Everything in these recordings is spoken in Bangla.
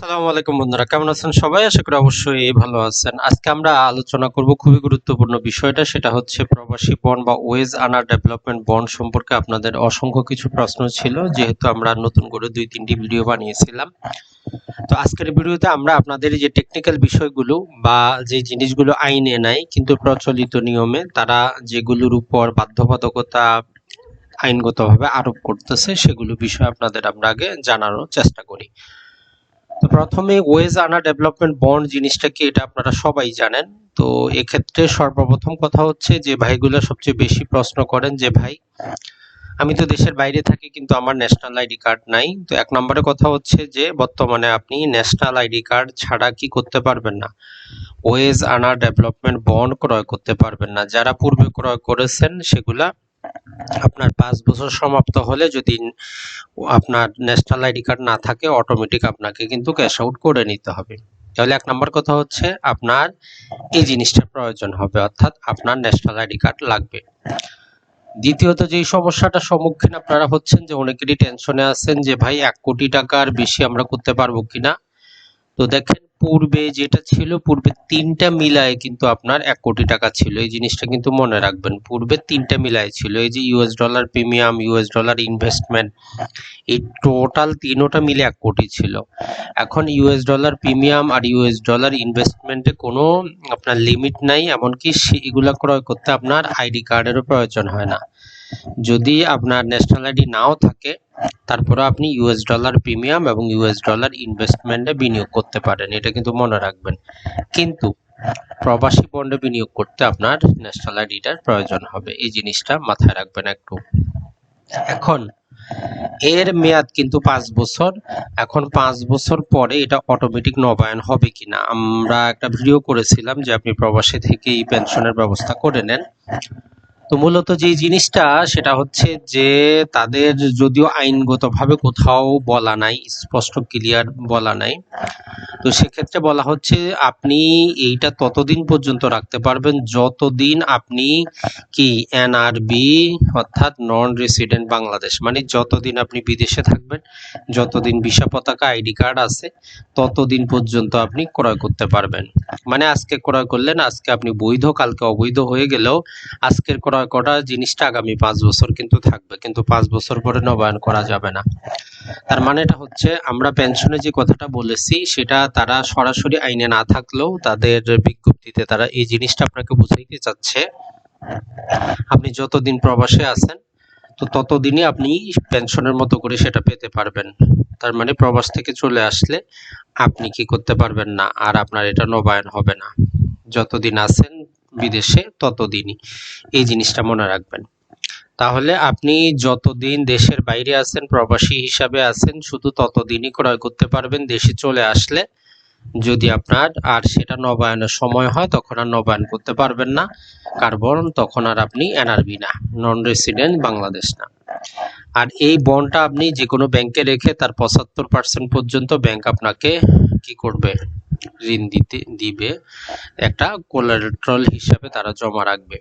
আসসালামু আলাইকুম বন্ধুরা, কেমন আছেন সবাই? আশা করি অবশ্যই ভালো আছেন। আজকে আমরা আলোচনা করব খুবই গুরুত্বপূর্ণ বিষয়টা, সেটা হচ্ছে প্রবাসী বন্ড বা ওয়েজ আনার ডেভেলপমেন্ট বন্ড সম্পর্কে আপনাদের অসংখ্য কিছু প্রশ্ন ছিল, যেহেতু আমরা নতুন করে দুই, তিনটি ভিডিও বানিয়েছিলাম। তো আজকের ভিডিওতে আমরা আপনাদের যে টেকনিক্যাল বিষয়গুলো বা যে জিনিসগুলো আইনে নাই, কিন্তু প্রচলিত নিয়মে তারা যেগুলোর উপর বাধ্যবাধকতা আইনগতভাবে আরোপ করতেছে, সেগুলো বিষয়ে আপনাদের আমরা আগে জানানোর চেষ্টা করি। তো প্রথমে ওয়েজ আনা ডেভেলপমেন্ট বন্ড জিনিসটা কি এটা আপনারা সবাই জানেন। তো এক্ষেত্রে সর্বপ্রথম কথা হচ্ছে যে ভাইগুলো সবচেয়ে বেশি প্রশ্ন করেন যে, ভাই, আমি তো দেশের বাইরে থাকি কিন্তু আমার ন্যাশনাল আইডি কার্ড নাই। তো এক নম্বরে কথা হচ্ছে যে, বর্তমানে আপনি ন্যাশনাল আইডি কার্ড ছাড়া কি করতে পারবেন না। ওয়েজ আনা ডেভেলপমেন্ট বন্ড ক্রয় করতে পারবেন না। যারা পূর্বে ক্রয় করেছেন সেগুলা আপনার পাঁচ বছর সমাপ্ত হলে যদি আপনার ন্যাশনাল আইডি কার্ড না থাকে অটোমেটিক আপনাকে কিন্তু ক্যাশ আউট করে নিতে হবে। তাহলে এক নম্বর কথা হচ্ছে, আপনার এই জিনিসটার প্রয়োজন হবে, অর্থাৎ আপনার ন্যাশনাল আইডি কার্ড লাগবে। দ্বিতীয়ত, যেই সমস্যাটা সম্মুখীন আপনারা হচ্ছেন, যে অনেকেরই টেনশনে আছেন যে, ভাই, এক কোটি টাকার বেশি আমরা করতে পারব কিনা? তো দেখেন পূর্বে যেটা ছিল, পূর্বে তিনটা মিলায় কিন্তু আপনার এক কোটি টাকা ছিল। এই জিনিসটা কিন্তু মনে রাখবেন, পূর্বে তিনটা মিলায় ছিল। এই যে US dollar premium US dollar investment এই টোটাল তিনোটা মিলে এক কোটি ছিল। এখন ইউএস ডলার প্রিমিয়াম আর ইউএস ডলার ইনভেস্টমেন্টে কোনো আপনার লিমিট নাই, এমনকি এগুলা ক্রয় করতে আপনার আইডি কার্ডেরও প্রয়োজন হয় না। যদি আপনার ন্যাশনাল আইডি নাও থাকে তারপরে আপনি ইউএস ডলার প্রিমিয়াম এবং ইউএস ডলার ইনভেস্টমেন্টে বিনিয়োগ করতে পারেন, এটা কিন্তু মনে রাখবেন। কিন্তু প্রবাসী বন্ডে বিনিয়োগ করতে আপনার ন্যাশনাল আইডিটার প্রয়োজন হবে। এই জিনিসটা মাথায় রাখবেন একটু। এখন, এর মেয়াদ কিন্তু পাঁচ বছর। এখন পাঁচ বছর পরে এটা অটোমেটিক নবায়ন হবে কিনা? আমরা একটা ভিডিও করেছিলাম যে আপনি প্রবাসী থেকে এই পেনশনের ব্যবস্থা করে নেন। তো মূলত যে জিনিসটা, সেটা হচ্ছে যে তাদের যদিও আইনগতভাবে কোথাও বলা নাই, স্পষ্ট ক্লিয়ার বলা নাই, তো সেক্ষেত্রে বলা হচ্ছে আপনি এইটা ততদিন পর্যন্ত রাখতে পারবেন, যতদিন আপনি কি এনআরবি অর্থাৎ নন রেসিডেন্ট বাংলাদেশ মানে যতদিন আপনি বিদেশে থাকবেন, যতদিন ভিসা পতাকা, আইডি কার্ড আছে, ততদিন পর্যন্ত আপনি ক্রয় করতে পারবেন। মানে আজকে ক্রয় করলেন, আজকে আপনি বৈধ, কালকে অবৈধ হয়ে গেলেও আজকের ক্রয় করা জিনিসটা আগামী পাঁচ বছর কিন্তু থাকবে, কিন্তু পাঁচ বছর পরে নবায়ন করা যাবে না। তার মানেটা হচ্ছে আমরা পেনশনে যে কথাটা বলেছি, সেটা তারা সরাসরি আইনে না থাকলেও তাদের বিজ্ঞপ্তিতে তারা এই জিনিসটা আপনাকে বুঝাইতে চাচ্ছে। আপনি যতদিন প্রবাসে আছেন, তো ততদিনই আপনি পেনশনের মতো করে সেটা পেতে পারবেন। তার মানে প্রবাস থেকে চলে আসলে আপনি কি করতে পারবেন না, আর আপনার এটা নবায়ন হবে না। যতদিন আছেন বিদেশে ততদিনই। এই জিনিসটা মনে রাখবেন। তাহলে আপনি যতদিন দেশের বাইরে আছেন, প্রবাসী হিসাবে আছেন, শুধু ততদিনই ক্রয় করতে পারবেন। দেশে চলে আসলে যদি আপনার আর সেটা নবায়নের সময় হয়, তখন আর নবায়ন করতে পারবেন না। কারণ তখন আর আপনি এনআরবি না নন রেসিডেন্ট বাংলাদেশ না। আর এই বন্ডটা আপনি যে কোনো ব্যাংকে রেখে তার পঁচাত্তর পার্সেন্ট পর্যন্ত ব্যাংক আপনাকে কি করবে? ঋণ দিতে, দিবে একটা কোলারেট্রল হিসাবে তারা জমা রাখবে।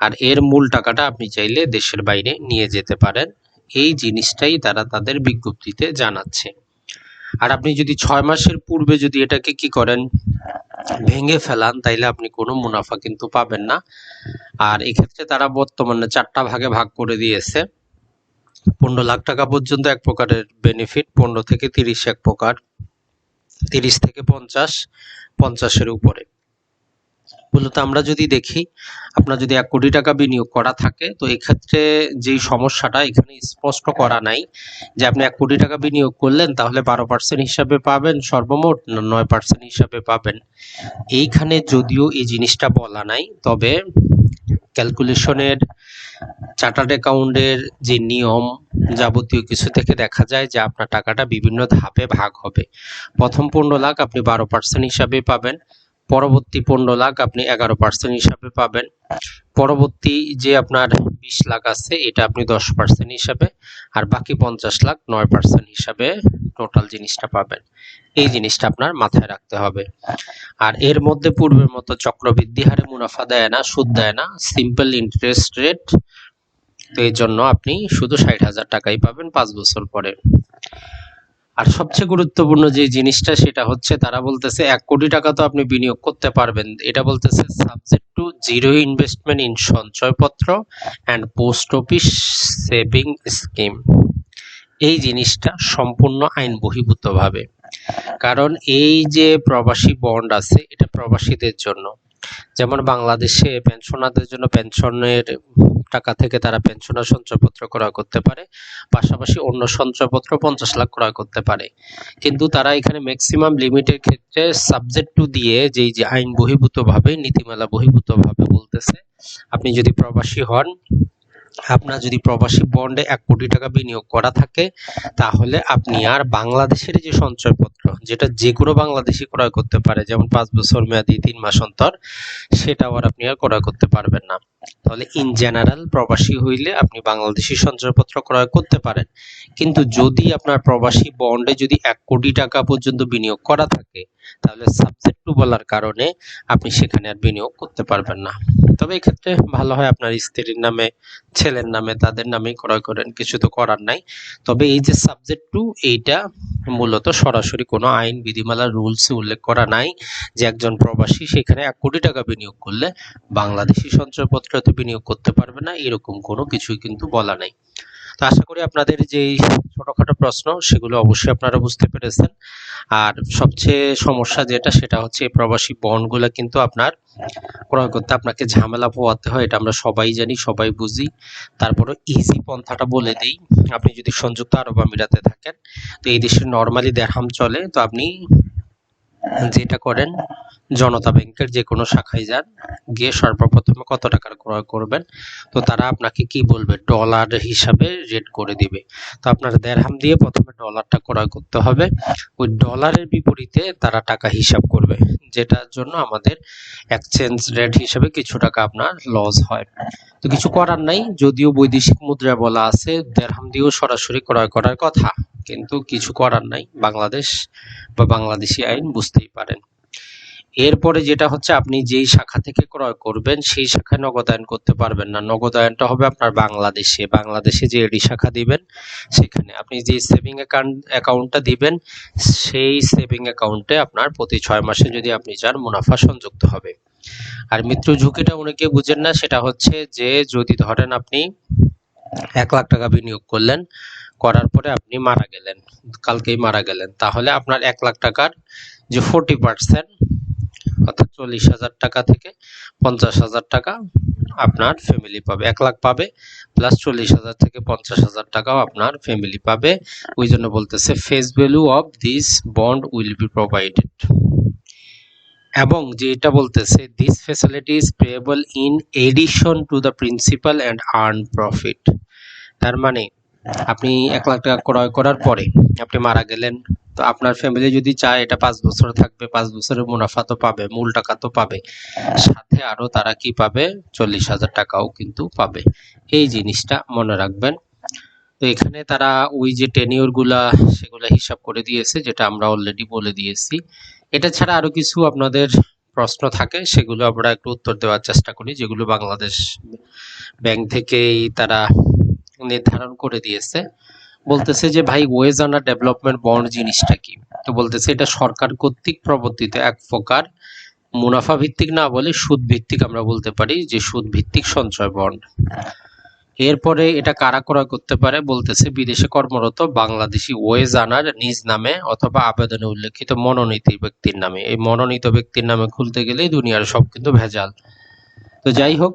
আর এর মূল টাকাটা আপনি চাইলে দেশের বাইরে নিয়ে যেতে পারেন। এই জিনিসটাই তারা তাদের বিজ্ঞপ্তিতে জানাচ্ছে। আর আপনি যদি ছয় মাসের পূর্বে যদি এটাকে কি করেন, ভেঙে ফেলান, তাইলে আপনি কোনো মুনাফা কিন্তু পাবেন না। আর এক্ষেত্রে তারা বর্তমানে চারটা ভাগে ভাগ করে দিয়েছে। পনেরো লাখ টাকা পর্যন্ত এক প্রকারের বেনিফিট পনেরো থেকে তিরিশ এক প্রকার। তিরিশ থেকে পঞ্চাশ, পঞ্চাশের উপরে। মূলত আমরা যদি দেখি, আপনার যদি এক কোটি টাকা বিনিয়োগ করা থাকে, তো এক্ষেত্রে যেই সমস্যাটা, এখানে স্পষ্ট করা নাই যে আপনি এক কোটি টাকা বিনিয়োগ করলেন, তাহলে বারো পার্সেন্ট হিসাবে পাবেন, সর্বমোট নয় পার্সেন্ট হিসাবে পাবেন। এইখানে যদিও এই জিনিসটা বলা নাই, তবে ক্যালকুলেশনের চার্টার্ড অ্যাকাউন্টের যে নিয়ম যাবতীয় কিছু থেকে দেখা যায় যে আপনার টাকাটা বিভিন্ন ধাপে ভাগ হবে। প্রথম পনেরো লাখ আপনি বারো পার্সেন্ট হিসাবে পাবেন, পরবর্তী পনেরো লাখ আপনি এগারো পার্সেন্ট হিসাবে পাবেন। পরবর্তী যে আপনার বিশ লাখ আছে, এটা আপনি দশ পার্সেন্ট হিসাবে, আর বাকি পঞ্চাশ লাখ নয় পার্সেন্ট হিসাবে টোটাল জিনিসটা পাবেন। এই জিনিসটা আপনার মাথায় রাখতে হবে। আর এর মধ্যে পূর্বের মতো চক্রবৃদ্ধি হারে মুনাফা দেয় না, সুদ দেয় না সিম্পল ইন্টারেস্ট রেট তো এই জন্য আপনি শুধু ষাট হাজার টাকাই পাবেন পাঁচ বছর পরে। আর সবচেয়ে গুরুত্বপূর্ণ যে জিনিসটা, সেটা হচ্ছে তারা বলতেছে, এক কোটি টাকা তো আপনি বিনিয়োগ করতে পারবেন। এটা বলতেছে subject to zero investment in সঞ্চয়পত্র and post office saving scheme এই জিনিসটা সম্পূর্ণ আইন বহির্ভূতভাবে। কারণ এই যে প্রবাসী বন্ড আছে, এটা প্রবাসীদের জন্য। যেমন বাংলাদেশে পেনশনারদের জন্য পেনশনের টাকা থেকে তারা পেনশনার সঞ্চয়পত্র ক্রয় করতে পারে, পাশাপাশি অন্য সঞ্চয়পত্র পঞ্চাশ লাখ ক্রয় করতে পারে। কিন্তু তারা এখানে ম্যাক্সিমাম লিমিটের ক্ষেত্রে সাবজেক্ট টু দিয়ে যেই যে আইন বহির্ভূতভাবে, নীতিমালা বহির্ভূতভাবে বলতেছে, আপনি যদি প্রবাসী হন আপনার যদি প্রবাসী বন্ডে এক কোটি টাকা বিনিয়োগ করা থাকে, তাহলে আপনি আর বাংলাদেশের যে সঞ্চয়পত্র, যেটা যে কোনো বাংলাদেশি ক্রয় করতে পারে, যেমন পাঁচ বছর মেয়াদি, তিন মাস অন্তর, সেটাও আর আপনি আর ক্রয় করতে পারবেন না। তাহলে ইন জেনারেল প্রবাসী হইলে আপনি বাংলাদেশি সঞ্চয়পত্র ক্রয় করতে পারেন। কিন্তু যদি আপনার প্রবাসী বন্ডে যদি এক কোটি টাকা পর্যন্ত বিনিয়োগ করা থাকে, তাহলে সাবজেক্ট টু বলার কারণে আপনি সেখানে আর বিনিয়োগ করতে পারবেন না। তবে এক্ষেত্রে ভালো হয় আপনার স্ত্রীর নামে, ছেলের নামে, তাদের নামেই ক্রয় করেন, কিছু তো করার নাই। তবে এই যে সাবজেক্ট টু এইটা মূলত সরাসরি কোনো আইন বিধিমালার রুলসে উল্লেখ করা নাই যে একজন প্রবাসী সেখানে এক কোটি টাকা বিনিয়োগ করলে বাংলাদেশি সঞ্চয়পত্রতে বিনিয়োগ করতে পারবে না, এরকম কোনো কিছুই কিন্তু বলা নাই। তো আশা করি আপনাদের যেই ছোটখাটো প্রশ্ন, সেগুলো অবশ্যই আপনারা বুঝতে পেরেছেন। আর সবচেয়ে সমস্যা যেটা, সেটা হচ্ছে প্রবাসী বন্ডগুলো কিন্তু আপনার ক্রয় করতে আপনাকে ঝামেলা পোয়াতে হয়, এটা আমরা সবাই জানি, সবাই বুঝি। তারপরে ইজি পন্থাটা বলে দেই, আপনি যদি সংযুক্ত আরব আমিরাতে থাকেন, তো এই দেশে নর্মালি দেড়হাম চলে, তো আপনি যেটা করেন, জনতা ব্যাংকের যে কোনো শাখায় যান, গিয়ে সর্বপ্রথমে কত টাকার ক্রয় করবেন, তো তারা আপনাকে কি বলবে? ডলার হিসাবে রেট করে দিবে। তো আপনার দেড়হাম দিয়ে প্রথমে ডলারটা ক্রয় করতে হবে। ওই ডলারের বিপরীতে তারা টাকা হিসাব করবে, যেটার জন্য আমাদের এক্সচেঞ্জ রেট হিসাবে কিছু টাকা আপনার লস হয়। তো কিছু করার নাই, যদিও বৈদেশিক মুদ্রা বলা আছে, দেড়হাম দিয়েও সরাসরি ক্রয় করার কথা। কিন্তু কিছু করার নাই। বাংলাদেশ বা বাংলাদেশি আইন বুঝতেই পারেন। এরপরে যেটা হচ্ছে, আপনি যেই শাখা থেকে ক্রয় করবেন, সেই শাখায় নগদায়ন করতে পারবেন না। নগদায়নটা হবে আপনার বাংলাদেশে। বাংলাদেশে যে এডি শাখা দিবেন, সেখানে আপনি যে সেভিং অ্যাকাউন্ট, অ্যাকাউন্টটা দিবেন, সেই সেভিং অ্যাকাউন্টে আপনার প্রতি ছয় মাসে যদি আপনি চান, মুনাফা সংযুক্ত হবে। আর মৃত্যু ঝুঁকিটা অনেকে বুঝেন না, সেটা হচ্ছে যে যদি ধরেন আপনি এক লাখ টাকা বিনিয়োগ করলেন করার পরে আপনি মারা গেলেন, কালকেই মারা গেলেন। তাহলে আপনার এক লাখ টাকার যে ফোরটি পার্সেন্ট অর্থাৎ চল্লিশ হাজার টাকা থেকে পঞ্চাশ হাজার টাকা আপনার ফ্যামিলি পাবে। এক লাখ পাবে প্লাস চল্লিশ হাজার থেকে পঞ্চাশ হাজার টাকাও আপনার ফ্যামিলি পাবে। ওই জন্য বলতেছে face value of this bond will be provided এবং যেটা বলতেছে this facility is payable in addition to the principal and earn profit তার মানে আপনি এক লাখ টাকা ক্রয় করার পরে আপনি মারা গেলেন, তো আপনার ফ্যামিলি যদি চায় এটা পাঁচ বছর থাকবে, পাঁচ বছরের মুনাফা তো পাবে, মূল টাকা তো পাবে। সাথে আরও তারা কি পাবে? চল্লিশ হাজার টাকাও কিন্তু পাবে। এই জিনিসটা মনে রাখবেন। তো এখানে তারা ওই যে টেনিওরগুলা, সেগুলা হিসাব করে দিয়েছে, যেটা আমরা অলরেডি বলে দিয়েছি। এটা ছাড়া আরও কিছু আপনাদের প্রশ্ন থাকে, সেগুলো আমরা একটু উত্তর দেওয়ার চেষ্টা করি, যেগুলো বাংলাদেশ ব্যাংক থেকেই তারা নির্ধারণ করে দিয়েছে। বলতেছে যে, ভাই ওয়েজ আন্ডার ডেভেলপমেন্ট বন্ড জিনিসটা কি? তো বলতেছে, এটা সরকার কর্তৃক প্রবর্তিত এক প্রকার মুনাফা ভিত্তিক না বলে সুদ ভিত্তিক আমরা বলতে পারি, যে সুদ ভিত্তিক সঞ্চয় বন্ড এরপরে এটা কারা ক্রয় করতে পারে? বলতেছে, বিদেশে কর্মরত বাংলাদেশি ওয়েজ আনার নিজ নামে অথবা আবেদনে উল্লেখিত মনোনীত ব্যক্তির নামে। এই মনোনীত ব্যক্তির নামে খুলতে গেলেই দুনিয়ার সব কিন্তু ভেজাল। তো যাই হোক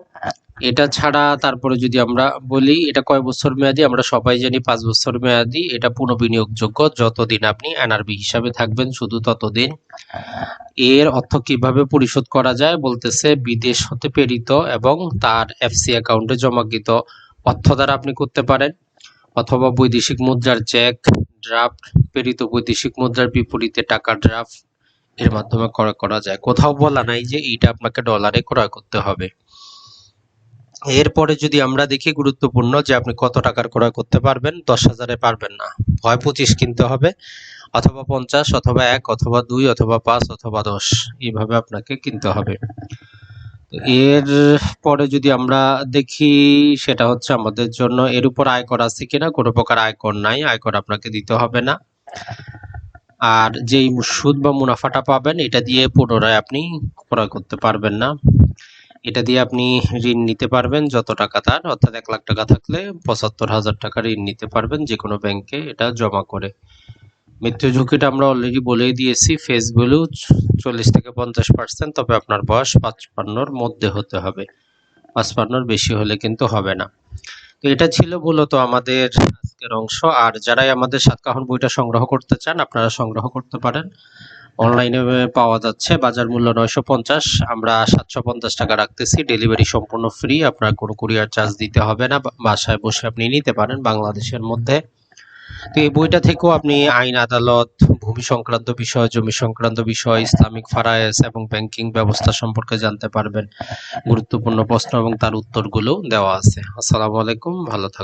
এটা ছাড়া তারপরে যদি আমরা বলি, এটা কয় বছর মেয়াদি? আমরা সবাই জানি পাঁচ বছর মেয়াদি। এটা পুনঃবিনিয়োগযোগ্য যতদিন আপনি এনআরবি হিসাবে থাকবেন, শুধু ততদিন। এর অর্থ কীভাবে পরিশোধ করা যায় বলতেছে, বিদেশ হতে প্রেরিত এবং তার এফসি অ্যাকাউন্টে জমাকৃত অর্থ দ্বারা আপনি করতে পারেন। অথবা বৈদেশিক মুদ্রার চেক, ড্রাফট, প্রেরিত বৈদেশিক মুদ্রার বিপরীতে টাকা ড্রাফট এর মাধ্যমে ক্রয় করা যায়। কোথাও বলা নাই যে এইটা আপনাকে ডলারে ক্রয় করতে হবে। এরপরে যদি আমরা দেখি গুরুত্বপূর্ণ যে আপনি কত টাকার ক্রয় করতে পারবেন, দশ হাজারে পারবেন না। হয় পঁচিশ কিনতে হবে, অথবা পঞ্চাশ, অথবা এক, অথবা দুই, অথবা পাঁচ, অথবা দশ। এইভাবে আপনাকে কিনতে হবে। এর পরে যদি আমরা দেখি, সেটা হচ্ছে আমাদের জন্য এর উপর আয়কর আছে কিনা, কোনো প্রকার আয়কর নাই, আয়কর আপনাকে দিতে হবে না। আর যেই সুদ বা মুনাফাটা পাবেন, এটা দিয়ে পুনরায় আপনি ক্রয় করতে পারবেন না। এটা দিয়ে আপনি ঋণ নিতে পারবেন, যত টাকা তার, অর্থাৎ এক লাখ টাকা থাকলে পঁচাত্তর হাজার টাকা ঋণ নিতে পারবেন যে কোনো ব্যাংকে এটা জমা করে। মৃত্যু ঝুঁকিটা আমরা অলরেডি বলেই দিয়েছি ফেস ভ্যালু চল্লিশ থেকে পঞ্চাশ পার্সেন্ট তবে আপনার বয়স পাঁচপান্নর মধ্যে হতে হবে। পাঁচপান্নর বেশি হলে কিন্তু হবে না। তো এটা ছিল মূলত আমাদের আজকের অংশ। আর যারাই আমাদের সাতকাহন বইটা সংগ্রহ করতে চান, আপনারা সংগ্রহ করতে পারেন। অনলাইনে পাওয়া যাচ্ছে। বাজার মূল্য নয়শো পঞ্চাশ, আমরা সাতশো পঞ্চাশ টাকা রাখতেছি। ডেলিভারি সম্পূর্ণ ফ্রি আপনার কোনো কুরিয়ার চার্জ দিতে হবে না। বাসায় বসে আপনি নিতে পারেন বাংলাদেশের মধ্যে। তো এই বইটা থেকেও আপনি আইন, আদালত, ভূমি সংক্রান্ত বিষয়, জমি সংক্রান্ত বিষয়, ইসলামিক ফারায়েস এবং ব্যাংকিং ব্যবস্থা সম্পর্কে জানতে পারবেন। গুরুত্বপূর্ণ প্রশ্ন এবং তার উত্তরগুলো দেওয়া আছে। আসসালামু আলাইকুম, ভালো থাকবেন